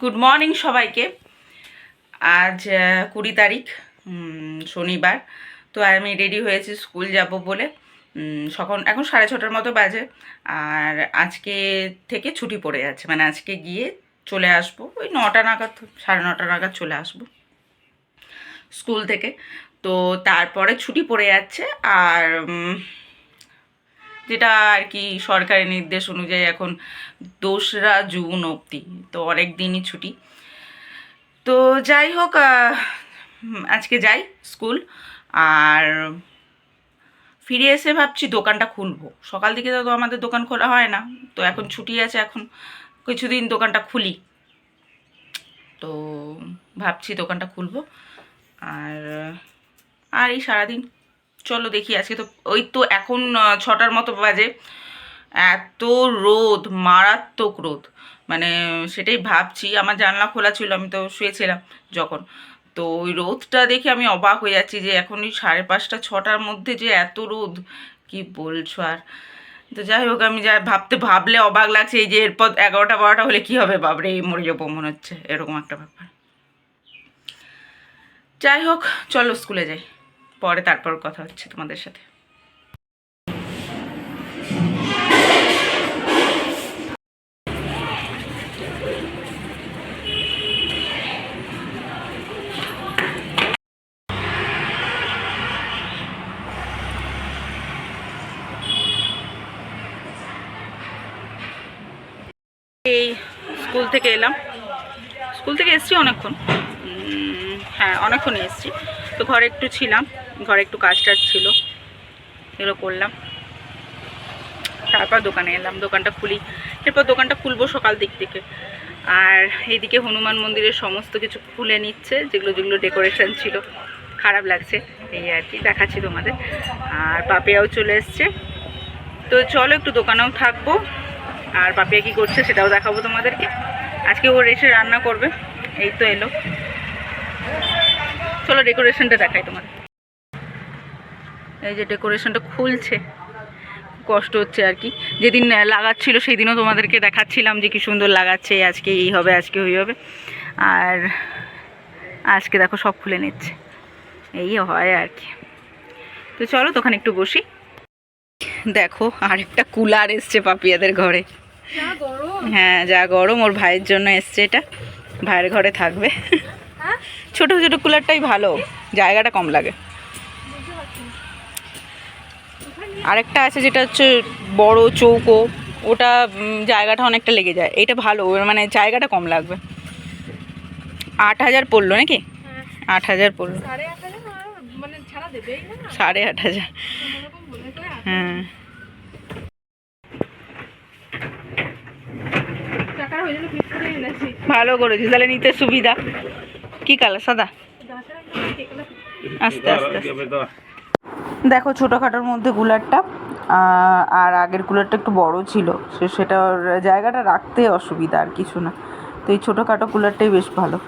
Good morning সবাইকে। আজ কুড়ি তারিখ শনিবার। তো আমি রেডি হয়েছি স্কুল যাব বলে। সখন, এখন সাড়ে ছটার মতো বাজে। আর আজকে থেকে ছুটি পড়ে যাচ্ছে। মানে আজকে গিয়ে চলে আসব। ওই নটা নাগাদ, সাড়ে নটা নাগাদ চলে আসব স্কুল থেকে। তো তারপরে ছুটি পড়ে যাচ্ছে। আর যেটা আর কি সরকারি নির্দেশ অনুযায়ী এখন দোসরা জুন অবধি, তো অনেক দিনই ছুটি। তো যাই হোক আজকে যাই স্কুল, আর ফিরে এসে ভাবছি দোকানটা খুলবো। সকাল দিকে তো আমাদের দোকান খোলা হয় না, তো এখন ছুটি আছে, এখন কিছুদিন দোকানটা খুলি। তো ভাবছি দোকানটা খুলবো, আর আর এই সারাদিন চলো দেখি, আজকে তো ওই তো এখন ছটার মতো বাজে। এত রোদ, মারাত্মক রোদ। মানে সেটাই ভাবছি, আমার জানলা খোলা ছিল, আমি তো শুয়েছিলাম যখন। তো ওই রোদটা দেখে আমি অবাক হয়ে যাচ্ছি যে এখন ওই সাড়ে পাঁচটা, ছটার মধ্যে যে এত রোদ, কি বলছো আর? তো যাই হোক, আমি যা ভাবতে, ভাবলে অবাক লাগছে, এই যে এরপর এগারোটা, বারোটা হলে কি হবে? বাবরে এই মরে যাব মনে হচ্ছে, এরকম একটা ব্যাপার। যাই হোক, চলো স্কুলে যাই। পরে তারপর কথা হচ্ছে তোমাদের সাথে। এই স্কুল থেকে এলাম। স্কুল থেকে এসছি অনেকক্ষণ। হ্যাঁ অনেকক্ষণই এসছি। তো ঘরে একটু ছিলাম। ঘরে একটু কাজ টাজ ছিল, এগুলো করলাম। তারপর দোকানে এলাম, দোকানটা খুলি। এরপর দোকানটা খুলবো সকাল দিক থেকে। আর এইদিকে হনুমান মন্দিরের সমস্ত কিছু খুলে নিচ্ছে, যেগুলো যেগুলো ডেকোরেশন ছিল। খারাপ লাগছে, এই আর কি, দেখাচ্ছি তোমাদের। আর পাপিয়াও চলে এসছে। তো চলো একটু দোকানেও থাকব। আর পাপিয়া কি করছে সেটাও দেখাবো তোমাদেরকে। আজকে ওর এসে রান্না করবে, এই তো এলো। চলো ডেকোরেশনটা দেখাই তোমাদের। এই যে ডেকোরেশনটা খুলছে কষ্ট হচ্ছে আর কি। যেদিন লাগাচ্ছিল সেই দিনও তোমাদেরকে দেখাচ্ছিলাম যে কি সুন্দর লাগাচ্ছে আজকে এই হবে আজকে ওই হবে। আর আজকে দেখো সব খুলে নিচ্ছে। এই হয় আর কি। তো চলো তখন একটু বসি। দেখো আরেকটা কুলার এসছে পাপিয়াদের ঘরে। হ্যাঁ যা গরম ওর ভাইয়ের জন্য এসছে এটা। ভাইয়ের ঘরে থাকবে। ছোট ছোট কুলারটাই ভালো। জায়গাটা কম লাগে। আরেকটা আছে যেটা হচ্ছে বড় চৌকো ওটা জায়গাটা অনেকটা লেগে যায়। এটা ভালো মানে জায়গাটা কম লাগবে। আট হাজার পড়ল নাকি? আট হাজার পড়ল। সাড়ে আট হাজার মানে হ্যাঁ। ভালো করেছিস তাহলে নিতে সুবিধা। কি কালার সাদা? আস্তে আস্তে। দেখো ছোটোখাটোর মধ্যে কুলারটা আর আগের কুলারটা একটু বড় ছিল, সে সেটা জায়গাটা রাখতে অসুবিধা আর কিছু না। তো এই ছোটোখাটো কুলারটাই বেশ ভালো।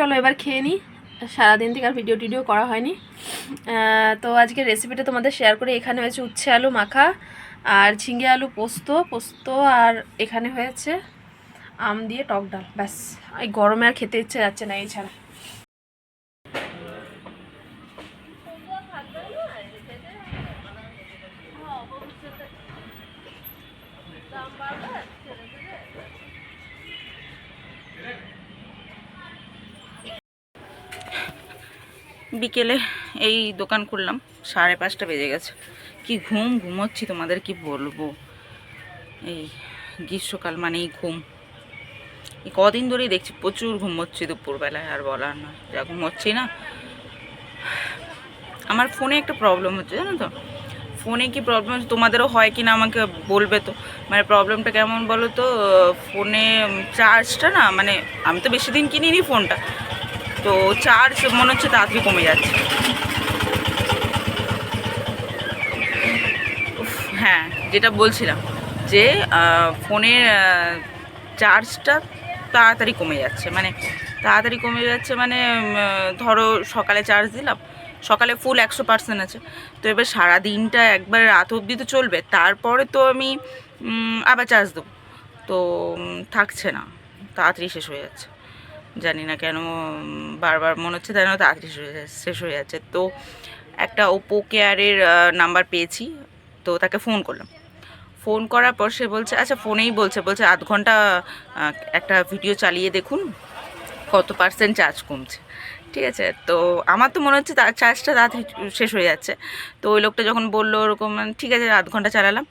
চলো এবার খেয়ে নিই। সারাদিন থেকে আর ভিডিও টিডিও করা হয়নি। তো আজকে রেসিপিটা তোমাদের শেয়ার করে এখানে হয়েছে উচ্ছে আলু মাখা আর ঝিঙে আলু পোস্ত। পোস্ত আর এখানে হয়েছে আম দিয়ে টক ডাল। ব্যাস, এই গরমে আর খেতে ইচ্ছে যাচ্ছে না এছাড়া বিকেলে এই দোকান খুললাম, সাড়ে পাঁচটা বেজে গেছে। কি ঘুম? ঘুমোচ্ছি, তোমাদের কি বলব? এই গ্রীষ্মকাল মানেই ঘুম। এই কদিন ধরেই দেখছি প্রচুর ঘুমোচ্ছি দুপুরবেলায়, আর বলার না যা ঘুমোচ্ছি না। আমার ফোনে একটা প্রবলেম হচ্ছে, জানো তো? ফোনে কি প্রবলেম হচ্ছে? তোমাদেরও হয় কি না আমাকে বলবে তো? মানে প্রবলেমটা কেমন বলো তো? ফোনে চার্জটা না মানে আমি তো বেশি দিন কিনিনি ফোনটা। তো চার্জ মনে হচ্ছে তাড়াতাড়ি কমে যাচ্ছে। হ্যাঁ যেটা বলছিলাম যে ফোনের চার্জটা তাড়াতাড়ি কমে যাচ্ছে। মানে তাড়াতাড়ি কমে যাচ্ছে মানে ধরো সকালে চার্জ দিলাম, সকালে ফুল একশো পার্সেন্ট আছে। তো এবার সারা দিনটা একবার রাত অবধি তো চলবে, তারপরে তো আমি আবার চার্জ দেবো। তো থাকছে না, তাড়াতাড়ি শেষ হয়ে যাচ্ছে। জানি না কেন বারবার মনে হচ্ছে শেষ হয়ে যাচ্ছে, শেষ হয়ে যাচ্ছে। তো একটা ওপো কেয়ারের নাম্বার পেয়েছি, তো তাকে ফোন করলাম। ফোন করার পর সে বলছে আচ্ছা ফোনেই বলছে বলছে আধ ঘণ্টা একটা ভিডিও চালিয়ে দেখুন, কত পার্সেন্ট চার্জ কমছে। ঠিক আছে, তো আমার তো মনে হচ্ছে তার চার্জটা তাড়াতাড়ি শেষ হয়ে যাচ্ছে। তো ওই লোকটা যখন বলল ওরকম, ঠিক আছে, আধ ঘণ্টা চালালাম।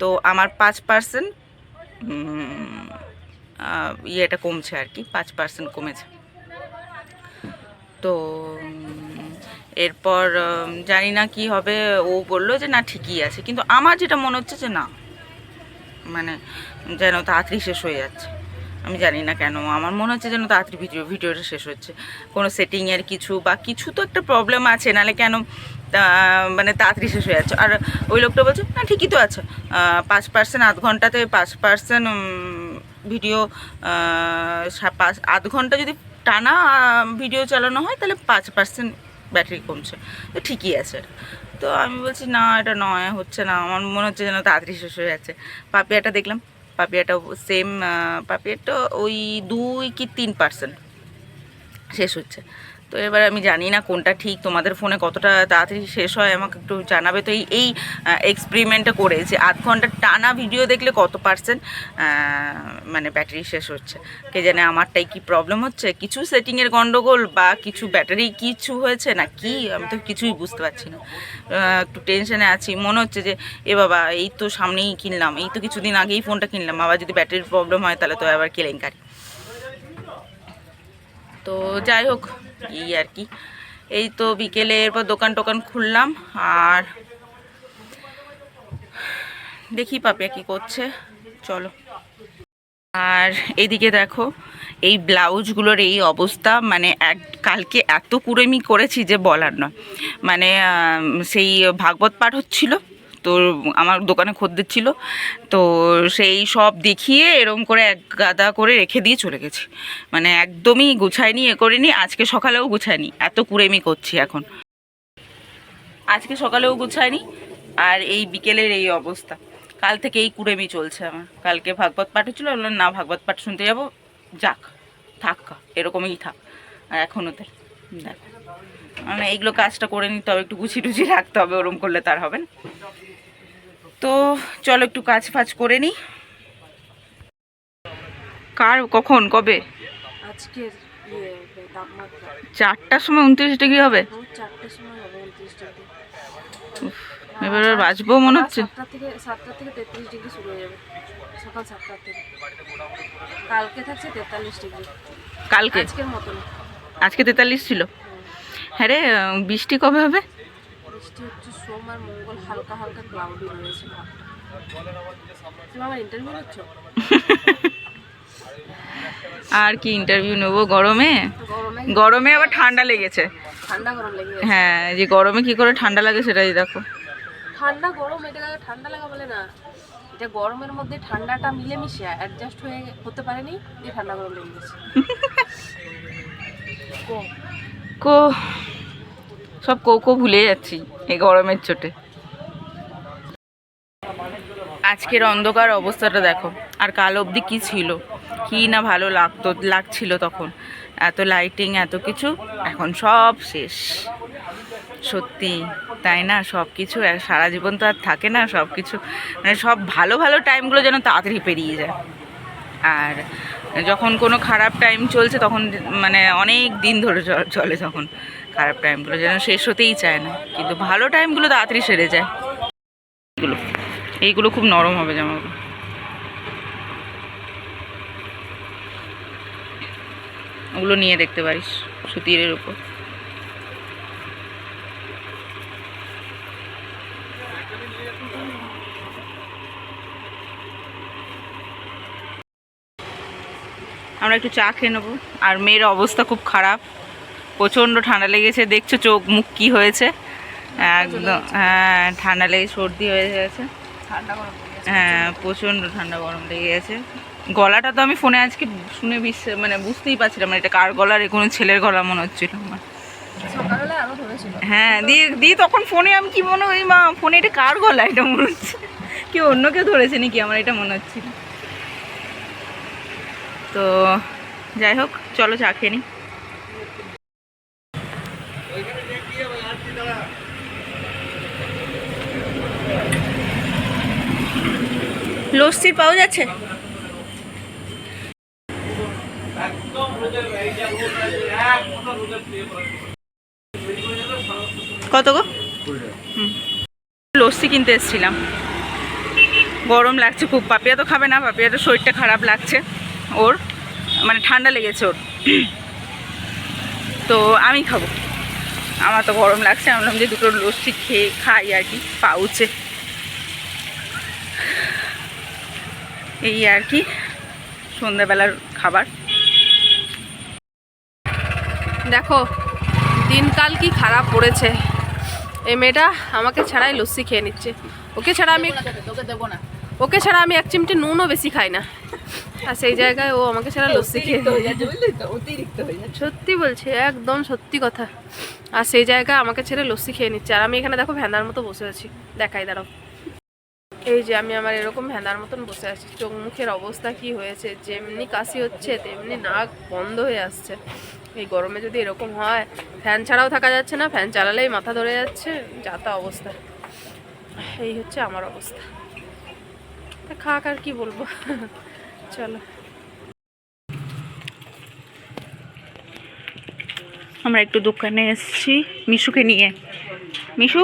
তো আমার পাঁচ পার্সেন্ট ইয়েটা কমছে আর কি, পাঁচ পার্সেন্ট কমেছে। তো এরপর জানি না কি হবে, ও বলল যে না, ঠিকই আছে। কিন্তু আমার যেটা মনে হচ্ছে যে না মানে যেন তাড়াতাড়ি শেষ হয়ে যাচ্ছে। আমি জানি না কেন, আমার মনে হচ্ছে যেন তাড়াতাড়ি ভিডিও, ভিডিওটা শেষ হচ্ছে। কোনো সেটিংয়ের কিছু বা কিছু তো একটা প্রবলেম আছে নাহলে কেন মানে তাড়াতাড়ি শেষ হয়ে যাচ্ছে। আর ওই লোকটা বলছে, না, ঠিকই তো আছে। পাঁচ পার্সেন্ট আধ ঘন্টাতে পাঁচ পার্সেন্ট ভিডিও পাঁচ আধ ঘণ্টা যদি টানা ভিডিও চালানো হয়, তাহলে পাঁচ পার্সেন্ট ব্যাটারি কমছে। তো ঠিকই আছে। তো আমি বলছি, না, এটা নয়, হচ্ছে না। আমার মনে হচ্ছে যেন তাড়াতাড়ি শেষ হয়ে যাচ্ছে পাপিয়াটা দেখলাম। পাপিয়াটা সেম পাপিয়াটা ওই দুই কি তিন পার্সেন্ট শেষ হচ্ছে। তো এবার আমি জানি না কোনটা ঠিক, তোমাদের ফোনে কতটা তাড়াতাড়ি শেষ হয়, আমাকে একটু জানাবে। তো এই এই এক্সপেরিমেন্টটা করে যে আধ ঘণ্টা টানা ভিডিও দেখলে কত পার্সেন্ট মানে ব্যাটারি শেষ হচ্ছে? কে জানে আমারটাই কি প্রবলেম হচ্ছে? কিছু সেটিংয়ের গন্ডগোল বা কিছু ব্যাটারি কিছু হয়েছে না কি? আমি তো কিছুই বুঝতে পারছি না। একটু টেনশনে আছি। মনে হচ্ছে যে, এ বাবা, এই তো সামনেই কিনলাম, এই তো কিছুদিন আগেই ফোনটা কিনলাম, আবার যদি ব্যাটারির প্রবলেম হয়, তাহলে তো আবার কেলেঙ্কারি। তো যাই হোক, এই আর কি। এই তো বিকেলে এরপর দোকান টোকান খুললাম আর দেখি পাপিয়া কি করছে। চলো। আর এদিকে দেখো, এই ব্লাউজগুলোর এই অবস্থা মানে এক, কালকে এত কুড়েমি করেছি যে বলার নয়। মানে সেই ভাগবত পাঠ হচ্ছিল। তো আমার দোকানে খদ্দের ছিল, তো সেই সব দেখিয়ে এরম করে এক গাদা করে রেখে দিয়ে চলে গেছি। মানে একদমই গুছাইনি, এ করিনি, আজকে সকালেও গুছাইনি, এত কুড়েমি করছি এখন। আজকে সকালেও গুছাইনি, আর এই বিকেলের এই অবস্থা। কাল থেকে এই কুড়েমি চলছে আমার। কালকে ভাগবত পাঠ হচ্ছিল বললাম, না, ভাগবত পাঠ শুনতে যাব, যাক, থাক, এরকমই থাক। আর এখনও তাই দেখ। মানে এইগুলো কাজটা করে নিতে হবে, একটু গুছিয়ে টুচি রাখতে হবে, ওরম করলে তার হবে না। তো চলো একটু কাজ ফাজ করে নিই কার কখন কবে? আজকের ইয়ে চারটার সময় উনত্রিশ ডিগ্রি হবে? এবার বাঁচবো মনে হচ্ছে। থেকে সাতটা থেকে তেত্রিশ ডিগ্রি শুরু হয়ে যাবে। সকাল সাতটা থেকে। কালকে থাকছে তেতাল্লিশ ডিগ্রি। কালকে? আজকের মতন আজকে তেতাল্লিশ ছিল। হ্যাঁ রে বৃষ্টি কবে হবে? বৃষ্টি সোম আর মঙ্গল হালকা হালকা ক্লাউডি রয়েছে তুমি আমার ইন্টারভিউ নিচ্ছ? আর কি ইন্টারভিউ নেব? গরমে? গরমে? আবার ঠান্ডা লেগেছে। ঠান্ডা গরম লেগে গেছে হ্যাঁ যে গরমে কি করে ঠান্ডা লাগে সেটাই দেখো। ঠান্ডা গরম এটা ঠান্ডা লাগা বলে না। এটা গরমের মধ্যে ঠান্ডাটা মিলেমিশে অ্যাডজাস্ট হয়ে হতে পারেনি দিয়ে ঠান্ডা গরম লেগে গেছে। কো। কো। সব কৌকো ভুলে যাচ্ছি। এই গরমের চোটে। আজকের অন্ধকার অবস্থাটা দেখো, আর কাল অবধি কি ছিল? কি না ভালো লাগতো, লাগছিল তখন? এত লাইটিং এত কিছু, এখন সব শেষ। সত্যি, তাই না? সব কিছু সারা জীবন তো আর থাকে না, সব কিছু মানে সব ভালো ভালো টাইমগুলো যেন তাড়াতাড়ি পেরিয়ে যায়। আর যখন কোনো খারাপ টাইম চলছে তখন মানে অনেক দিন ধরে চলে তখন খারাপ টাইমগুলো যেন শেষ হতেই চায় না। কিন্তু ভালো টাইমগুলো তাড়াতাড়ি সেরে যায়। এগুলো, এইগুলো খুব নরম হবে জামাগুলো। ওগুলো নিয়ে দেখতে পারিস সুতিরের উপর। আমরা একটু চা খেয়ে নেব। আর মেয়ের অবস্থা খুব খারাপ। প্রচণ্ড ঠান্ডা লেগেছে দেখছ চোখ মুখ কী হয়েছে? একদম হ্যাঁ ঠান্ডা লেগে সর্দি হয়ে গেছে। ঠান্ডা গরম হ্যাঁ প্রচণ্ড ঠান্ডা গরম লেগে গেছে। গলাটা তো আমি ফোনে আজকে শুনে বিশ্বাস মানে বুঝতেই পারছিলাম মানে এটা কার গলার এ কোনো ছেলের গলা মনে হচ্ছিল আমার। হ্যাঁ দিয়ে দিয়ে তখন ফোনে আমি কি মনে ওই মা ফোনে এটা কার গলা এটা মনে হচ্ছে। কেউ অন্য কেউ ধরেছে নাকি আমার এটা মনে হচ্ছিল। তো যাই হোক, চলো চা খেয়ে নিই লস্যি পাওয়া যাচ্ছে? কত গো? লস্যি কিনতে এসেছিলাম। গরম লাগছে খুব। পাপিয়া তো খাবে না, পাপিয়া তো শরীরটা খারাপ লাগছে। ওর মানে ঠান্ডা লেগেছে ওর। তো আমি খাব। আমার তো গরম লাগছে, আমি বললাম যে দুটো লস্যি খেয়ে খাই আর কি, পাউচে। এই আর কি, সন্ধ্যাবেলার খাবার। দেখো, দিনকাল কি খারাপ পড়েছে। এই মেয়েটা আমাকে ছাড়াই লস্যি খেয়ে নিচ্ছে। ওকে ছাড়া আমি তোকে দেবো না। ওকে ছাড়া আমি এক চিমটি নুনও বেশি খাই না। আর সেই জায়গায় ও আমাকে ছাড়া লস্যি খেয়ে সত্যি বলছি একদম সত্যি কথা। আর সেই জায়গায় আমাকে ছেড়ে লস্যি খেয়ে নিচ্ছে। আর আমি এখানে দেখো ভ্যান্দার মতো বসে আছি। দেখাই দাঁড়াও। এই যে আমি আমার এরকম ভ্যান্দার মতন বসে আছি। চোখ মুখের অবস্থা কি হয়েছে যেমনি কাশি হচ্ছে তেমনি নাক বন্ধ হয়ে আসছে। এই গরমে যদি এরকম হয় ফ্যান ছাড়াও থাকা যাচ্ছে না। ফ্যান চালালেই মাথা ধরে যাচ্ছে। যাতা অবস্থা। এই হচ্ছে আমার অবস্থা। তা খাক আর কি বলব। চলো। আমরা একটু দোকানে এসেছি মিশুকে নিয়ে। মিশু?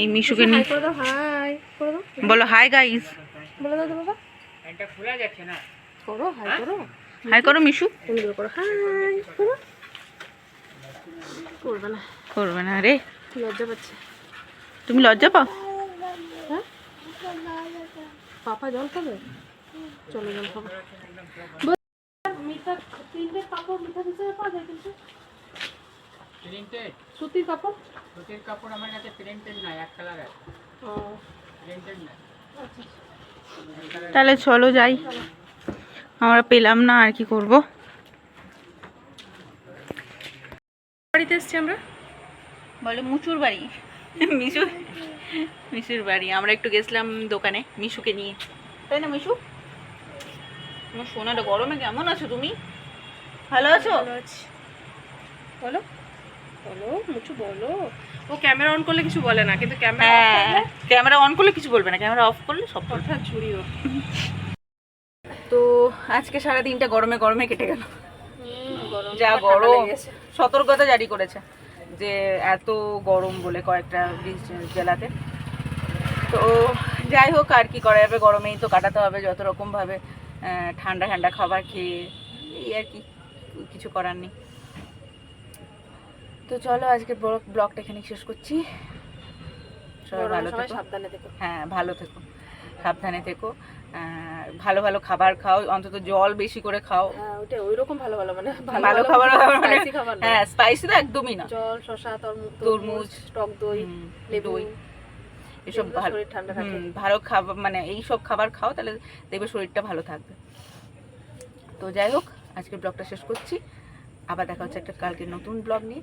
এই মিশুকে নিয়ে। হাই হাই করে বলো হাই গাইস বলে বাবা। করো হাই করো। হাই করো মিশু। তুমি করো হাই করো। করবে না। করবে না রে লজ্জা পাচ্ছে। তুমি লজ্জা পাও? হ্যাঁ পাপা জল খাবে? চলো জল খাব। মিঠা তিনটে কাপড় মিঠা দিতে পাওয়া যায় কিন্তু। প্রিন্টেড সুতির কাপড়? সুতির কাপড় আমার কাছে প্রিন্টেড নাই এক কালার আছে ও। প্রিন্টেড নাই। আচ্ছা তাহলে চলো যাই। আমরা পেলাম না আর কি করব? বাড়িতে এসছি আমরা? বলে মুচুর বাড়ি। মিশু মিশুর বাড়ি। আমরা একটু গেছিলাম দোকানে মিশুকে নিয়ে। তাই না মিশু? আমার সোনাটা গরমে কেমন আছো তুমি? ভালো আছো? বলো। বলো মুচু বলো। ও ক্যামেরা অন করলে কিছু বলে না কিন্তু ক্যামেরা হ্যাঁ ক্যামেরা অন করলে কিছু বলবে না ক্যামেরা অফ করলে সব কথা ছুড়িও তো আজকে সারা দিনটা গরমে গরমে কেটে গেল। গরম যা গরম সতর্কতা জারি করেছে। যে এত গরম বলে কয়েকটা জেলাতে। তো যাই হোক আর কি করা যাবে গরমেই তো কাটাতে হবে যত রকম ভাবে ঠান্ডা ঠান্ডা খাবার খেয়ে এই আর কি কিছু করার নেই। তো চলো আজকে ব্লগটা এখানে শেষ করছি। সবাই ভালো থেকো। হ্যাঁ ভালো থেকো। সাবধানে থেকো। ভালো ভালো খাবার খাও অন্তত জল বেশি করে খাও। হ্যাঁ ওটা ওইরকম ভালো ভালো মানে ভালো খাবার মানে spicy খাবার না। হ্যাঁ স্পাইসি তো একদমই না। জল শশা তরমুজ টক দই লেবু এসব ভালো শরীর ঠান্ডা রাখে। ভালো খাবার মানে এই সব খাবার খাও তাহলে দেখবে শরীরটা ভালো থাকবে। তো যাই হোক আজকের ব্লগটা শেষ করছি। আবার দেখা হচ্ছে একটা কালকে নতুন ব্লগ নিয়ে।